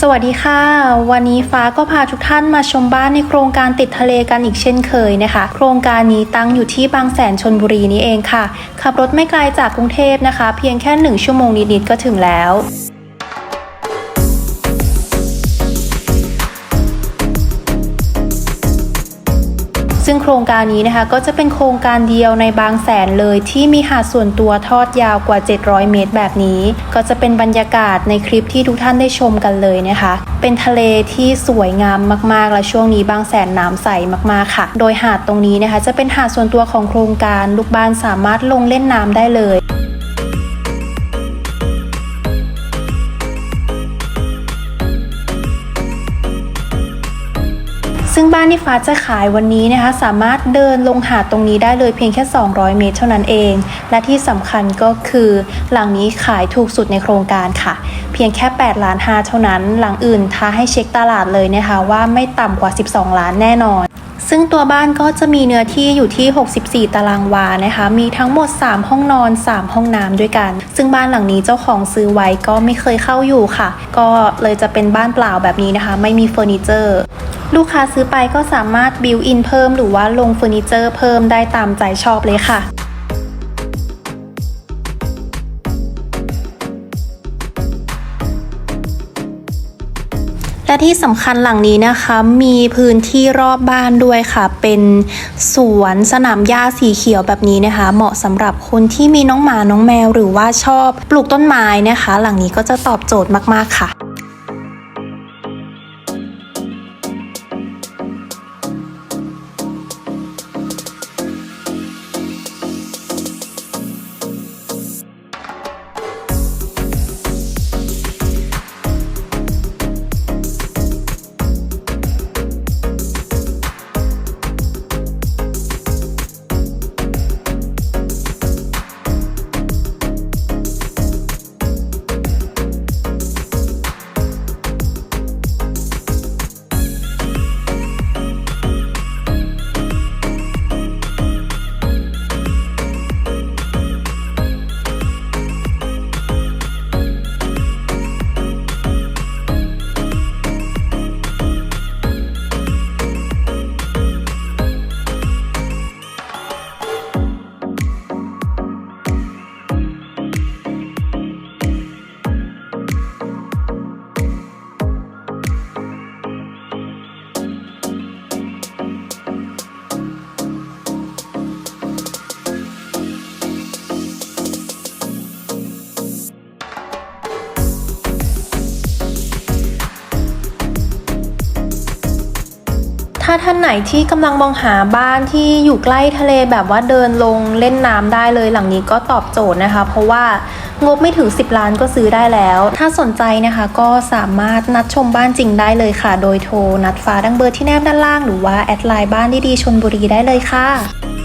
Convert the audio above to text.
สวัสดีค่ะ วันนี้ฟ้าก็พาทุกท่านมาชมบ้านในโครงการติดทะเลกันอีกเช่นเคยนะคะ โครงการนี้ตั้งอยู่ที่บางแสนชนบุรีนี้เองค่ะ ขับรถไม่ไกลจากกรุงเทพนะคะ เพียงแค่หนึ่งชั่วโมงนิดๆก็ถึงแล้ว ซึ่งโครงการนี้นะคะก็จะเป็นโครงการเดียวในบางแสนเลยที่มีหาดส่วนตัวทอดยาวกว่า 700 เมตรแบบนี้ ก็จะเป็นบรรยากาศในคลิปที่ทุกท่านได้ชมกันเลยนะคะ เป็นทะเลที่สวยงามมากๆ และช่วงนี้บางแสนน้ำใสมากๆค่ะ โดยหาดตรงนี้นะคะ จะเป็นหาดส่วนตัวของโครงการลูกบ้านสามารถลงเล่นน้ำได้เลย บ้านที่ฟ้าจะขายวันนี้นะคะ สามารถเดินลงหาดตรงนี้ได้เลยเพียงแค่ 200 เมตรเท่านั้นเอง และที่สำคัญก็คือหลังนี้ขายถูกสุดในโครงการค่ะ เพียงแค่8ล้าน5เท่านั้น หลังอื่นท้าให้เช็คตลาดเลยนะคะ ว่าไม่ต่ำกว่า 12 ล้านแน่นอนซึ่งตัวบ้านก็จะมีเนื้อที่อยู่ที่ 64 ตารางวานะคะ มีทั้งหมด 3 ห้องนอน 3 ห้องน้ำด้วยกัน ซึ่งบ้านหลังนี้เจ้าของซื้อไว้ก็ไม่เคยเข้าอยู่ค่ะ ก็เลยจะเป็นบ้านเปล่าแบบนี้นะคะ ไม่มีเฟอร์นิเจอร์ ลูกค้าซื้อไปก็สามารถบิวอินเพิ่มหรือว่าลงเฟอร์นิเจอร์เพิ่มได้ตามใจชอบเลยค่ะและที่สำคัญหลังนี้นะคะมีพื้นที่รอบบ้านด้วยค่ะ เป็นสวนสนามหญ้าสีเขียวแบบนี้นะคะ เหมาะสำหรับคนที่มีน้องหมาน้องแมว หรือว่าชอบปลูกต้นไม้นะคะ หลังนี้ก็จะตอบโจทย์มากๆค่ะ ถ้าท่านไหนที่กำลังมองหาบ้านที่อยู่ใกล้ทะเลแบบว่าเดินลงเล่นน้ำได้เลยหลังนี้ก็ตอบโจทย์นะคะ เพราะว่างบไม่ถึง 10 ล้านก็ซื้อได้แล้ว ถ้าสนใจนะคะก็สามารถนัดชมบ้านจริงได้เลยค่ะ โดยโทรนัดฟ้าดังเบอร์ที่แนบด้านล่าง หรือว่าแอดไลน์บ้านดีๆชนบุรีได้เลยค่ะ